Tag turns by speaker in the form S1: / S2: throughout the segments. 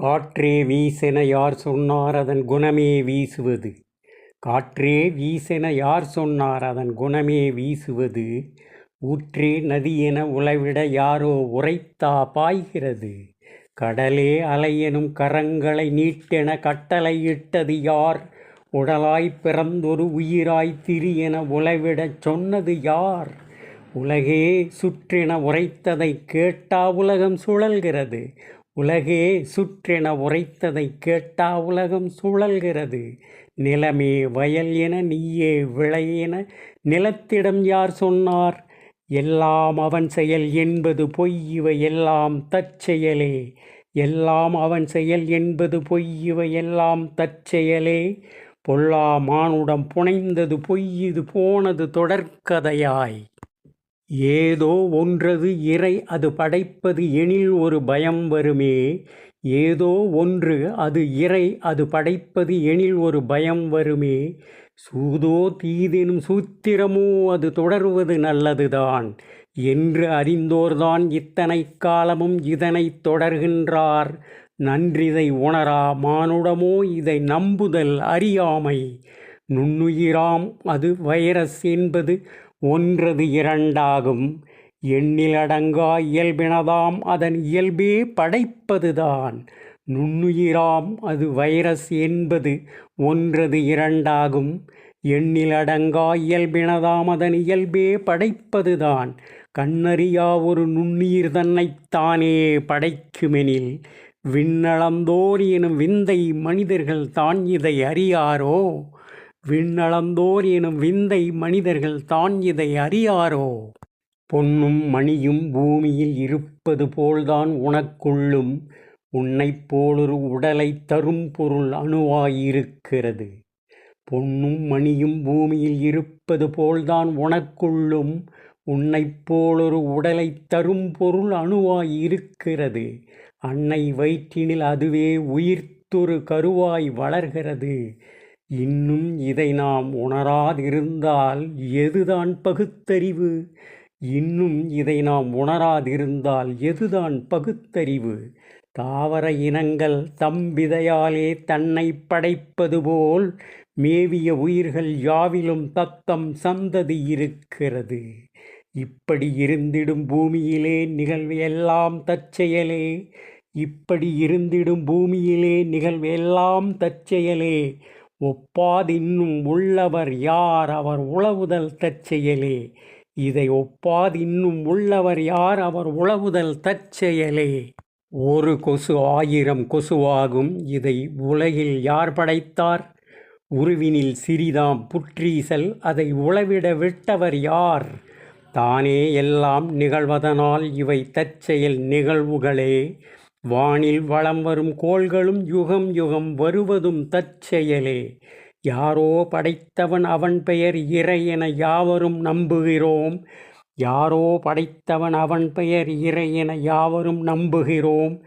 S1: காற்றே வீசென யார் சொன்னார் அதன் குணமே வீசுவது? காற்றே வீசென யார் சொன்னார் அதன் குணமே வீசுவது? ஊற்றே நதியென உளவிட யாரோ உரைத்தா பாய்கிறது? கடலே அலையெனும் கரங்களை நீட்டென கட்டளையிட்டது யார்? உடலாய் பிறந்தொரு உயிராய் திரி என உளவிடச் சொன்னது யார்? உலகே சுற்றென உரைத்ததைக் கேட்டா உலகம் சுழல்கிறது. உலகே சுற்றென உரைத்ததைக் கேட்டா உலகம் சுழல்கிறது. நிலமே வயல் என நீயே விளை என நிலத்திடம் யார் சொன்னார்? எல்லாம் அவன் செயல் என்பது பொய் இவை எல்லாம் தற்செயலே. எல்லாம் அவன் செயல் என்பது பொய் இவை எல்லாம் தற்செயலே. பொல்லா மானுடம் புனைந்தது பொய் இது போனது தொடர்கதையாய். ஏதோ ஒன்றது இறை அது படைப்பது எனில் ஒரு பயம் வருமே. ஏதோ ஒன்று அது இறை அது படைப்பது எனில் ஒரு பயம் வருமே. சூதோ தீதெனும் சூத்திரமோ அது தொடர்வது நல்லதுதான். என்று அறிந்தோர்தான் இத்தனை காலமும் இதனைத் தொடர்கின்றார். நன்றிதை உணரா மானுடமோ இதை நம்புதல் அறியாமை. நுண்ணுயிராம் அது வைரஸ் என்பது ஒன்றது இரண்டாகும். எண்ணிலடங்கா இயல்பினதாம் அதன் இயல்பே படைப்பதுதான். நுண்ணுயிராம் அது வைரஸ் என்பது ஒன்றது இரண்டாகும். எண்ணிலடங்கா இயல்பினதாம் அதன் இயல்பே படைப்பதுதான். கண்ணறியா ஒரு நுண்ணுயிர் தன்னைத்தானே படைக்குமெனில் விண்ணளந்தோர் எனும் விந்தை மனிதர்கள் தான் இதை அறியாரோ? விண்ணளந்தோர் எனும் விந்தை மனிதர்கள் தான் இதை அறியாரோ? பொன்னும் மணியும் பூமியில் இருப்பது போல்தான் உனக்குள்ளும் உன்னைப் போலொரு உடலை தரும் பொருள் அணுவாயிருக்கிறது. பொன்னும் மணியும் பூமியில் இருப்பது போல்தான் உனக்குள்ளும் உன்னைப் போலொரு உடலை தரும் பொருள் அணுவாயிருக்கிறது. அன்னை வயிற்றினில் அதுவே உயிர்த்தொரு கருவாய் வளர்கிறது. இன்னும் இதை நாம் உணராதிருந்தால் எதுதான் பகுத்தறிவு? இன்னும் இதை நாம் உணராதிருந்தால் எதுதான் பகுத்தறிவு? தாவர இனங்கள் தம்பிதையாலே தன்னை படைப்பது போல் மேவிய உயிர்கள் யாவிலும் தத்தம் சந்ததி இருக்கிறது. இப்படி இருந்திடும் பூமியிலே நிகழ்வு எல்லாம் தற்செயலே. இப்படி இருந்திடும் பூமியிலே நிகழ்வு எல்லாம் தற்செயலே. ஒப்பாதின்னும் உள்ளவர் யார்? அவர் உழவுதல் தற்செயலே. இதை ஒப்பாதின்னும் உள்ளவர் யார்? அவர் உழவுதல் தற்செயலே. ஒரு கொசு ஆயிரம் கொசுவாகும். இதை உலகில் யார் படைத்தார்? உருவினில் சிறிதாம் புற்றீசல். அதை உளவிட விட்டவர் யார்? தானே எல்லாம் நிகழ்வதனால் இவை தற்செயல் நிகழ்வுகளே. வானில் வளம் வரும் கோள்களும் யுகம் யுகம் வருவதும் தற்செயலே. யாரோ படைத்தவன் அவன் பெயர் இறை என யாவரும் நம்புகிறோம். யாரோ படைத்தவன் அவன் பெயர் இறை என யாவரும் நம்புகிறோம்.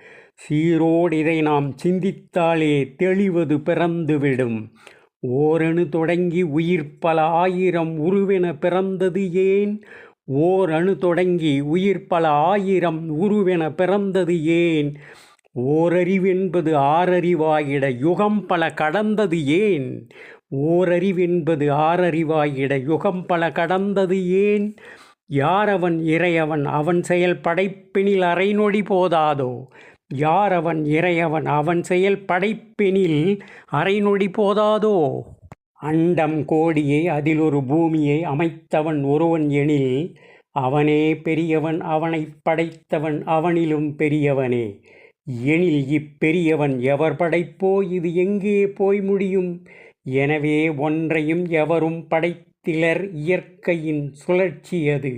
S1: சீரோடு இதை நாம் சிந்தித்தாலே தெளிவது பிறந்துவிடும். ஓரணு தொடங்கி உயிர் பல ஆயிரம் உருவென பிறந்தது ஏன்? ஓர் அணு தொடங்கி உயிர் பல ஆயிரம் உருவென பிறந்தது ஏன்? ஓரறிவென்பது ஆறறிவாயிட யுகம் பல கடந்தது ஏன்? ஓரறிவென்பது ஆறறிவாயிட யுகம் பல கடந்தது ஏன்? யாரவன் இறையவன் அவன் செயல் படைப்பினில் அரைநொடி போதாதோ? யாரவன் இறையவன் அவன் செயல் படைப்பினில் அரைநொடி போதாதோ? அண்டம் கோடியை அதில் ஒரு பூமியை அமைத்தவன் ஒருவன் எனில் அவனே பெரியவன் அவனை படைத்தவன் அவனிலும் பெரியவனே. எனில் இப்பெரியவன் எவர் படைப்போ? இது எங்கே போய் முடியும்? எனவே ஒன்றையும் எவரும் படைத்திலர் இயற்கையின் சுழற்சி அது.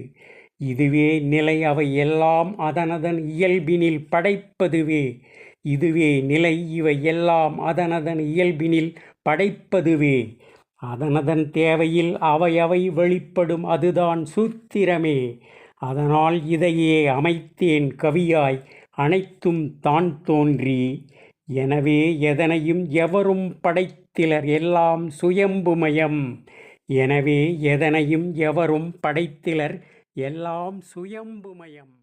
S1: இதுவே நிலை அவை எல்லாம் அதனதன் இயல்பினில் படைப்பதுவே. இதுவே நிலை இவை எல்லாம் அதனதன் இயல்பினில் படைப்பதுவே. அதனதன் தேவையில் அவையவை வெளிப்படும் அதுதான் சூத்திரமே. அதனால் இதையே அமைத்தேன் கவியாய் அனைத்தும் தான் தோன்றி. எனவே எதனையும் எவரும் படைத்திலர் எல்லாம் சுயம்புமயம். எனவே எதனையும் எவரும் படைத்திலர் எல்லாம் சுயம்புமயம்.